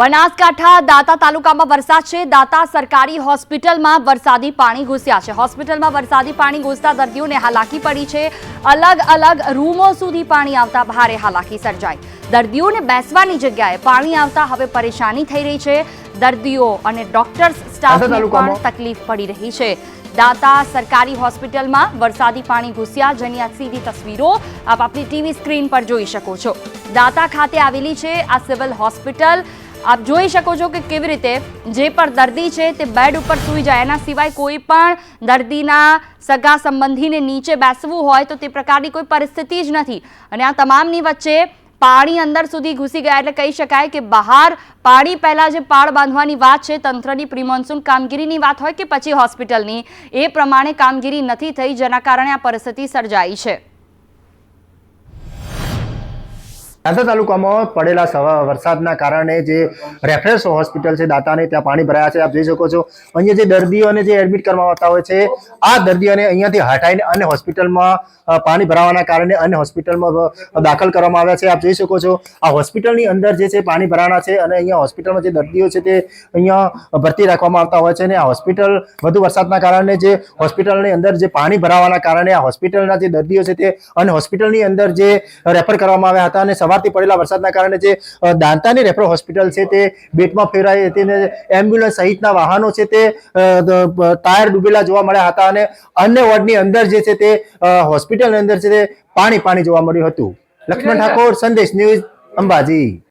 બનાસકાંઠા દાતા તાલુકામાં વરસાદ છે. દાતા સરકારી હોસ્પિટલમાં વરસાદી પાણી ઘૂસ્યા છે. હોસ્પિટલમાં વરસાદી પાણી ઘૂસતા દર્દીઓને હાલાકી પડી છે. અલગ અલગ રૂમો સુધી પાણી આવતા ભારે હાલાકી સર્જાઈ. દર્દીઓને બેસવાની જગ્યાએ પાણી આવતા હવે પરેશાની થઈ રહી છે. દર્દીઓ અને ડોક્ટર્સ સ્ટાફને પણ તકલીફ પડી રહી છે. દાતા સરકારી હોસ્પિટલમાં વરસાદી પાણી ઘૂસ્યા. જેની આ સીધી તસવીરો આપ આપણી ટીવી સ્ક્રીન પર જોઈ શકો છો. દાતા ખાતે આવેલી છે આ સિવિલ હોસ્પિટલ. આપ જોઈ શકો છો કે કેવી રીતે જે પણ દર્દી છે તે બેડ ઉપર સૂઈ જાય. એના સિવાય કોઈ પણ દર્દીના સગા સંબંધીને નીચે બેસવું હોય તો તે પ્રકારની કોઈ પરિસ્થિતિ જ નથી. અને આ તમામની વચ્ચે પાણી અંદર સુધી ઘૂસી ગયા એટલે કહી શકાય કે બહાર પાણી પહેલાં જે પાળ બાંધવાની વાત છે, તંત્રની પ્રિમોન્સૂન કામગીરીની વાત હોય કે પછી હોસ્પિટલની, એ પ્રમાણે કામગીરી નથી થઈ, જેના કારણે આ પરિસ્થિતિ સર્જાઈ છે. દાંતા તાલુકામાં પડેલા વરસાદના કારણે જે રેફરન્સ હોસ્પિટલ છે, દાતાને ત્યાં પાણી ભરાયા છે, આપ જોઈ શકો છો. અહીંયા જે દર્દીઓને જે એડમિટ કરવામાં આવતા હોય છે, આ દર્દીઓને અહીંયાથી હટાઈને અન્ય હોસ્પિટલમાં પાણી ભરાવાના કારણે અન્ય હોસ્પિટલમાં દાખલ કરવામાં આવ્યા છે. આપ જોઈ શકો છો, આ હોસ્પિટલની અંદર જે છે, પાણી ભરાણા છે અને અહીંયા હોસ્પિટલમાં જે દર્દીઓ છે તે અહીંયા ભરતી રાખવામાં આવતા હોય છે અને આ હોસ્પિટલ વધુ વરસાદના કારણે જે હોસ્પિટલની અંદર જે પાણી ભરાવાના કારણે આ હોસ્પિટલના જે દર્દીઓ છે તે અને હોસ્પિટલની અંદર જે રેફર કરવામાં આવ્યા હતા અને સવારથી પડેલા વરસાદના કારણે જે દાંતાની રેફરલ હોસ્પિટલ છે તે બેટમાં ફેરાઈ હતી અને એમ્બ્યુલન્સ સહિતના વાહનો છે તે ટાયર ડૂબેલા જોવા મળ્યા હતા અને અન્ય વોર્ડની અંદર જે છે તે હોસ્પિટલની અંદર છે તે પાણી પાણી જોવા મળ્યું હતું. લક્ષ્મણ ઠાકોર સંદેશ ન્યૂઝ અંબાજી.